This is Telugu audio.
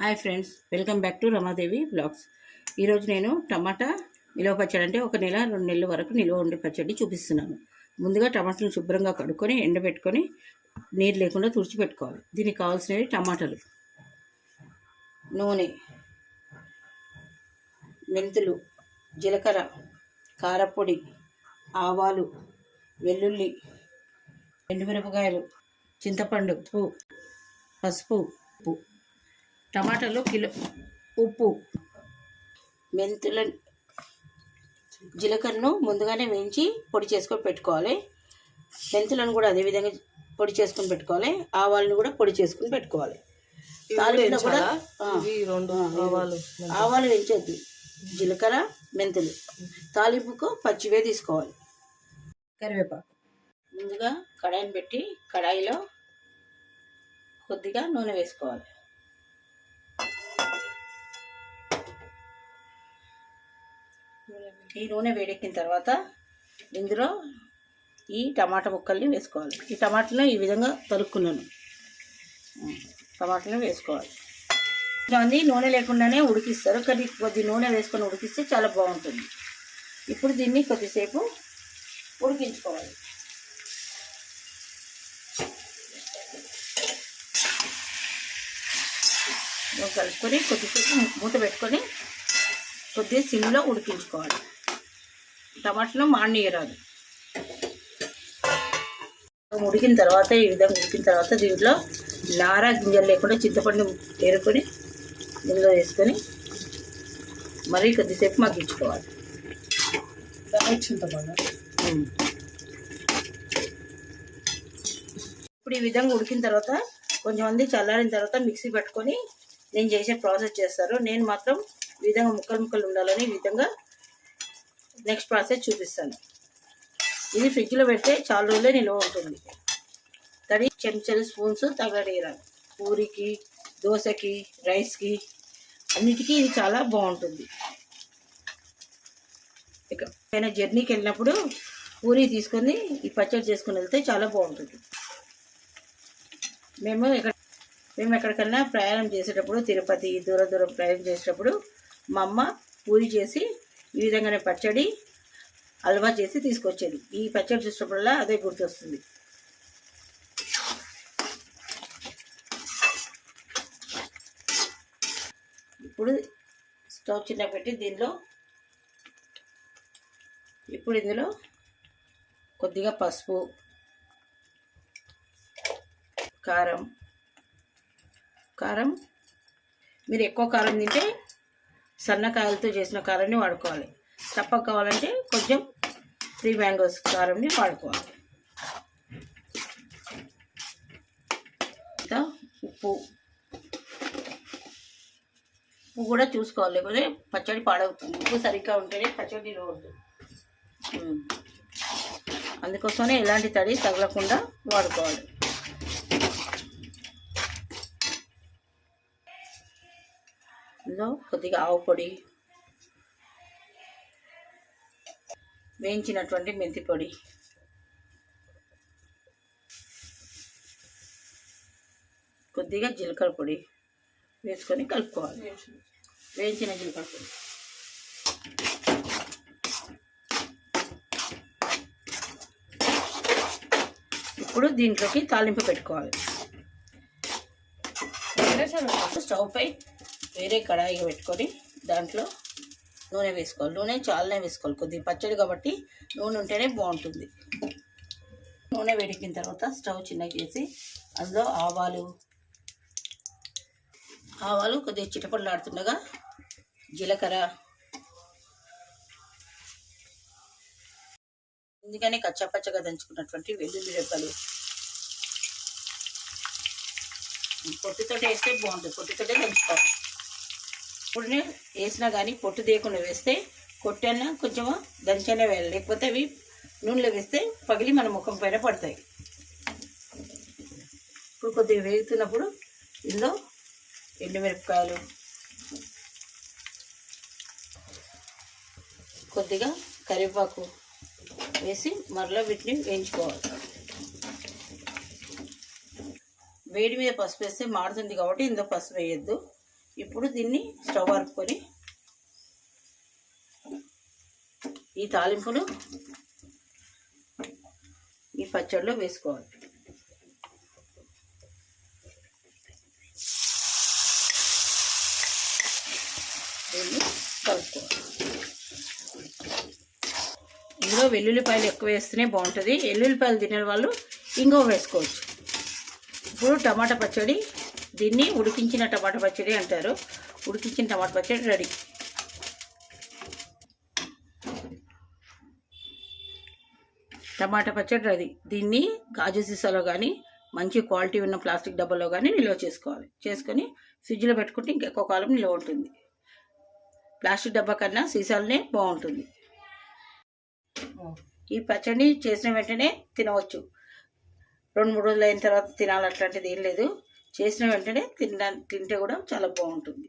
Hi friends welcome back to Ramadevi blogs. ఈరోజు నేను టమాటా నిల్వ పచ్చడి అంటే ఒక నెల రెండు నెలల వరకు నిల్వ ఉండే పచ్చడి చూపిస్తున్నాను. ముందుగా టమాటాలు శుభ్రంగా కడుక్కొని ఎండబెట్టుకొని నీరు లేకుండా తుడిచిపెట్టుకోవాలి. దీనికి కావాల్సినవి టమాటాలు. నూనె మెంతులు జీలకర్ర కారపొడి ఆవాలు వెల్లుల్లి ఎండుమిరపకాయలు చింతపండు ఉప్పు పసుపు ఉప్పు. టమాటాలు కిలో ఉప్పు మెంతుల జీలకర్రను ముందుగానే వేయించి పొడి చేసుకొని పెట్టుకోవాలి. మెంతులను కూడా అదే విధంగా పొడి చేసుకొని పెట్టుకోవాలి. ఆవాలను కూడా పొడి చేసుకొని పెట్టుకోవాలి. తాలింపులో కూడా ఆవాలు ఆవాలు వేయించొద్దు. జీలకర్ర మెంతులు. తాలింపుకు పచ్చివే తీసుకోవాలి. కరివేపాకు. ముందుగా కడాయిని పెట్టి కడాయిలో కొద్దిగా నూనె వేసుకోవాలి. ఈ నూనె వేడెక్కిన తర్వాత ఇందులో ఈ టమాటా ముక్కల్ని వేసుకోవాలి. ఈ టమాటాలను ఈ విధంగా తరుక్కున్నాను. టమాటాలను వేసుకోవాలి. కొంతమంది నూనె లేకుండానే ఉడికిస్తారు. కానీ కొద్ది నూనె వేసుకొని ఉడికిస్తే చాలా బాగుంటుంది. ఇప్పుడు దీన్ని కొద్దిసేపు ఉడికించుకోవాలి. కలుపుకొని కొద్దిసేపు మూత పెట్టుకొని కొద్దిగా సిమ్లో ఉడికించుకోవాలి. టమాటాలు మాడనీయరాదు. ఉడికిన తర్వాత ఈ విధంగా ఉడికిన తర్వాత దీంట్లో నారా గింజలు లేకుండా చింతపండు ఏరుకొని ఇందులో వేసుకొని మరీ కొద్దిసేపు మగ్గించుకోవాలి. చింతపండు. ఉమ్. ఇప్పుడు ఈ విధంగా ఉడికిన తర్వాత కొంచెమంది చల్లారిన తర్వాత మిక్సీ పట్టుకొని నేను చేసే ప్రాసెస్ చేస్తారు. నేను మాత్రం ఈ విధంగా ముక్కలు ముక్కలు ఉండాలని ఈ విధంగా నెక్స్ట్ ప్రాసెస్ చూపిస్తాను. ఇది ఫ్రిడ్జ్లో పెడితే చాలా రోజులే నిల్వ ఉంటుంది. తడి చెంచాలు స్పూన్స్ తగడేయాలి పూరికి దోశకి రైస్కి అన్నిటికీ ఇది చాలా బాగుంటుంది. ఇక పైన జర్నీకి వెళ్ళినప్పుడు పూరి తీసుకొని ఈ పచ్చడి చేసుకొని వెళ్తే చాలా బాగుంటుంది. మేము ఇక్కడ మేము ఎక్కడికైనా ప్రయాణం చేసేటప్పుడు తిరుపతి దూర దూరం ప్రయాణం చేసేటప్పుడు మా అమ్మ పూరి చేసి ఈ విధంగానే పచ్చడి హల్వా చేసి తీసుకొచ్చేది. ఈ పచ్చడి చూసినప్పుడల్లా అదే గుర్తొస్తుంది. ఇప్పుడు స్టవ్ చిన్న పెట్టి దీనిలో ఇప్పుడు ఇందులో కొద్దిగా పసుపు కారం కారం మీరు ఎక్కువ కారం తింటే సన్నకాయలతో చేసిన కారాన్ని వాడుకోవాలి. తప్పక కావాలంటే కొంచెం త్రీ మ్యాంగోస్ కారంని వాడుకోవాలి. ఇంకా ఉప్పు. ఉప్పు కూడా చూసుకోవాలి లేకపోతే పచ్చడి పాడవుతుంది. ఉప్పు సరిగ్గా ఉంటేనే పచ్చడి రోడ్డు అందుకోసమే ఎలాంటి తడి తగలకుండా వాడుకోవాలి. ఇందులో కొద్దిగా ఆవు పొడి. వేయించినటువంటి మెంతి పొడి. కొద్దిగా జీలకర్ర పొడి వేసుకొని కలుపుకోవాలి. వేయించిన జీలకర్ర పొడి. ఇప్పుడు దీంట్లోకి తాలింపు పెట్టుకోవాలి. స్టవ్ పై వేరే కడాయి పెట్టుకొని దాంట్లో నూనె వేసుకోవాలి. నూనె చాలానే వేసుకోవాలి కొద్దిగా పచ్చడి కాబట్టి నూనె ఉంటేనే బాగుంటుంది. నూనె వేడికిన తర్వాత స్టవ్ చిన్నగా చేసి అందులో ఆవాలు. ఆవాలు కొద్దిగా చిటపడలాడుతుండగా జీలకర్ర. ముందుగానే కచ్చాపచ్చగా దంచుకున్నటువంటి వెల్లుల్లి రెబ్బలు. పొట్టుతోటి వేస్తే బాగుంటుంది. పొట్టుతోటే దంచుకోవాలి ఇప్పుడు వేసినా కానీ పొట్టు తీయకుండా వేస్తే కొట్టైనా కొంచెం దంచైనా వేయాలి. లేకపోతే అవి నూనెలో వేస్తే పగిలి మన ముఖం పైన పడతాయి. ఇప్పుడు కొద్దిగా వేగుతున్నప్పుడు ఇందులో ఎండుమిరపకాయలు కొద్దిగా కరివేపాకు వేసి మరలా వీటిని వేయించుకోవాలి. వేడి మీద పసుపు వేస్తే మాడుతుంది కాబట్టి ఇందులో పసుపు వేయద్దు. ఇప్పుడు దీన్ని స్టవ్ అరుపుకొని ఈ తాలింపును ఈ పచ్చడిలో వేసుకోవాలి. దీన్ని కలుపుకోవాలి. ఇందులో వెల్లుల్లిపాయలు ఎక్కువ వేస్తేనే బాగుంటుంది. వెల్లుల్లిపాయలు తినే వాళ్ళు ఇంకో వేసుకోవచ్చు. ఇప్పుడు టమాటా పచ్చడి దీన్ని ఉడికించిన టమాటా పచ్చడి అంటారు. ఉడికించిన టమాటా పచ్చడి రెడీ. టమాటా పచ్చడి రెడీ. దీన్ని గాజు సీసాలో కానీ మంచి క్వాలిటీ ఉన్న ప్లాస్టిక్ డబ్బాలో కానీ నిల్వ చేసుకోవాలి. చేసుకొని ఫ్రిడ్జ్లో పెట్టుకుంటే ఇంకెక్కువ కాలం నిల్వ ఉంటుంది. ప్లాస్టిక్ డబ్బా కన్నా సీసాలనే బాగుంటుంది. ఈ పచ్చడిని చేసిన వెంటనే తినవచ్చు. రెండు మూడు రోజులు అయిన తర్వాత తినాలి అట్లాంటిది ఏం లేదు. చేసిన వెంటనే తినడానికి తింటే కూడా చాలా బాగుంటుంది.